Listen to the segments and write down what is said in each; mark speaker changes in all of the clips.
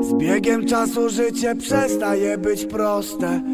Speaker 1: Z biegiem czasu życie przestaje być proste.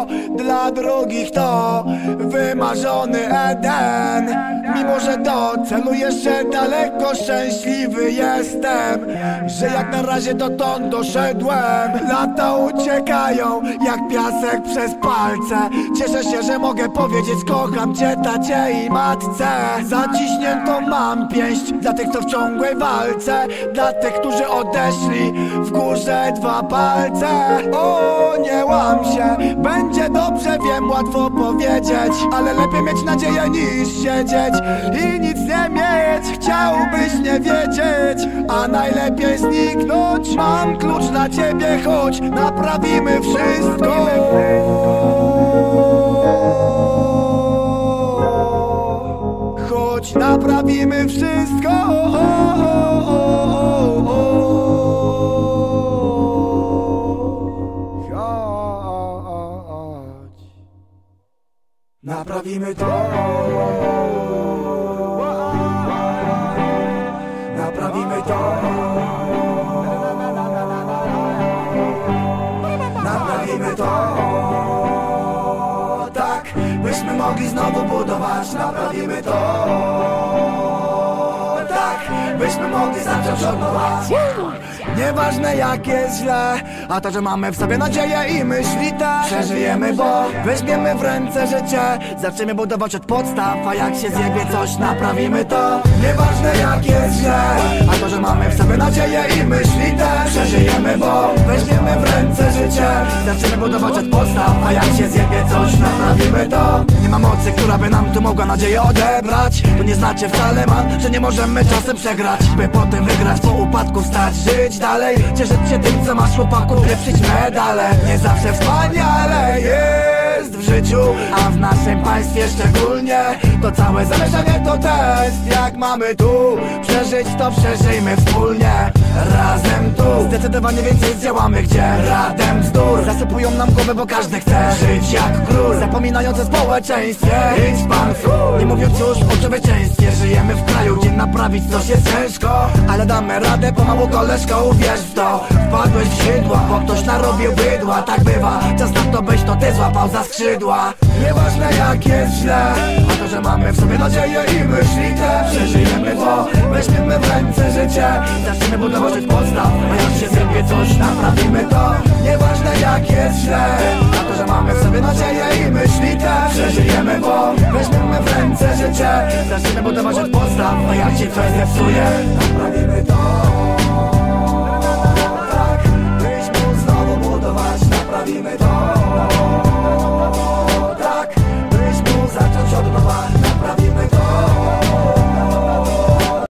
Speaker 1: Dla drugich to wymarzony Eden Mimo, że do celu jeszcze daleko szczęśliwy jestem Że jak na razie dotąd doszedłem. Lata uciekają jak piasek przez palce. Cieszę się, że mogę powiedzieć kocham cię tacie i matce. Zaciśniętą mam pięść dla tych co w ciągłej walce. Dla tych, którzy odeszli w górze dwa palce. O, nie łam się, będzie dobrze, wiem, łatwo powiedzieć Ale lepiej mieć nadzieję niż siedzieć i nic nie mieć Chciałbyś nie wiedzieć, a najlepiej zniknąć. Mam klucz dla ciebie, chodź, naprawimy wszystko Naprawimy to. Naprawimy to. Naprawimy to. Tak, byśmy mogli znowu budować. Naprawimy to zacząć od nowa Nieważne jak jest źle A to, że mamy w sobie nadzieję i myśli te Przeżyjemy, bo weźmiemy w ręce życie. Zaczniemy budować od podstaw A jak się zjebie coś, naprawimy to. Nieważne jak jest źle A to, że mamy w sobie nadzieję i myśli Przeżyjemy, bo weźmiemy w ręce życie. Zaczniemy budować od podstaw A jak się zjebie coś, naprawimy to. Nie ma mocy, która by nam tu mogła nadzieję odebrać. To nie znaczy wcale man, że nie możemy czasem przegrać. By potem wygrać, po upadku wstać, żyć dalej. Cieszyć się tym, co masz chłopaków, pieprzyć medale. Nie zawsze wspaniale jest w życiu A w naszym państwie szczególnie. To całe zależenie to test Jak mamy tu przeżyć, to przeżyjmy wspólnie Razem tu. Zdecydowanie więcej zdziałamy, gdzie radem bzdur Zasypują nam głowę, bo każdy chce żyć jak król. Zapominając o społeczeństwie Idź pan w Nie mówiąc już o człowieczeństwie Żyjemy w kraju, gdzie naprawić coś jest ciężko. Ale damy radę pomału koleżko, uwierz w to. Wpadłeś w sidła, bo ktoś narobił bydła. Tak bywa, czas na to byś to ty złapał za skrzydła. Nieważne jak jest źle A to, że mamy w sobie nadzieję i myśli te. Przeżyjemy to, weźmiemy w ręce życie. Zaczniemy budować od podstaw jak się zjebie coś, naprawimy to Nieważne jak jest źle. A to, że mamy sobie nadzieję i myśli te Przeżyjemy, bo weźmiemy w ręce życie. Zaczniemy budować od podstaw A jak się coś zepsuje, naprawimy